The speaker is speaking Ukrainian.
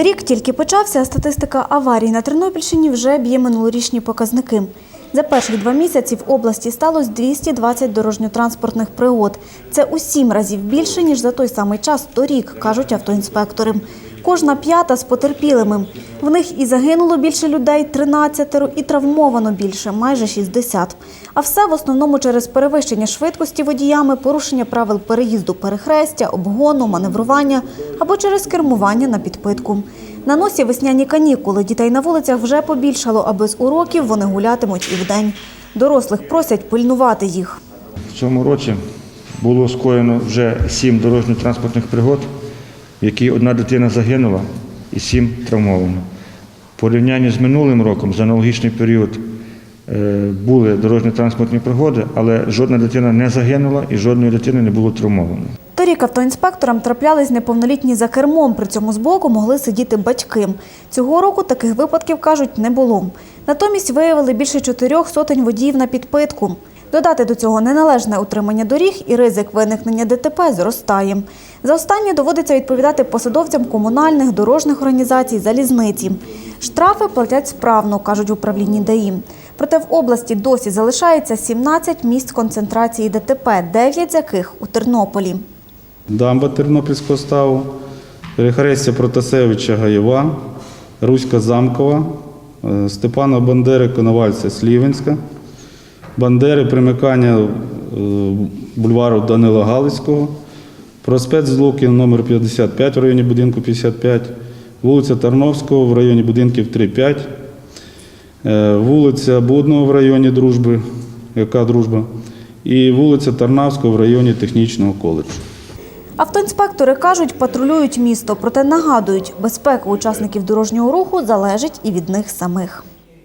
Рік тільки почався, а статистика аварій на Тернопільщині вже б'є минулорічні показники. За перших два місяці в області сталося 220 дорожньо-транспортних пригод. Це у сім разів більше, ніж за той самий час торік, кажуть автоінспектори. Кожна п'ята з потерпілими. В них і загинуло більше людей 13, і травмовано більше майже 60. А все в основному через перевищення швидкості водіями, порушення правил переїзду перехрестя, обгону, маневрування або через кермування на підпитку. На носі весняні канікули. Дітей на вулицях вже побільшало, а без уроків вони гулятимуть і вдень. Дорослих просять пильнувати їх. В цьому році було скоєно вже сім дорожньо-транспортних пригод, в які одна дитина загинула і сім травмовано. В порівнянні з минулим роком за аналогічний період е, були дорожньо-транспортні пригоди, але жодна дитина не загинула і жодної дитини не було травмовано. Торік автоінспекторам траплялись неповнолітні за кермом, при цьому збоку могли сидіти батьки. Цього року таких випадків, кажуть, не було. Натомість виявили більше чотирьох сотень водіїв на підпитку. Додати до цього неналежне утримання доріг і ризик виникнення ДТП зростає. За останнє доводиться відповідати посадовцям комунальних, дорожніх організацій, залізниці. Штрафи платять справно, кажуть в управлінні ДАІ. Проте в області досі залишається 17 місць концентрації ДТП, 9 з яких у Тернополі. Дамба Тернопільського ставу, перехрестя Протасевича Гаєва, Руська Замкова, е, Степана Бандери Коновальця Слівенська, Бандери примикання е, бульвару Данила Галицького, проспект Злукін номер 55 в районі будинку 55, вулиця Тарновського в районі будинків 3-5, е, вулиця Будного в районі Дружби, яка дружба, і вулиця Тарнавського в районі технічного коледжу. Автоінспектори кажуть, патрулюють місто, проте нагадують, безпека учасників дорожнього руху залежить і від них самих.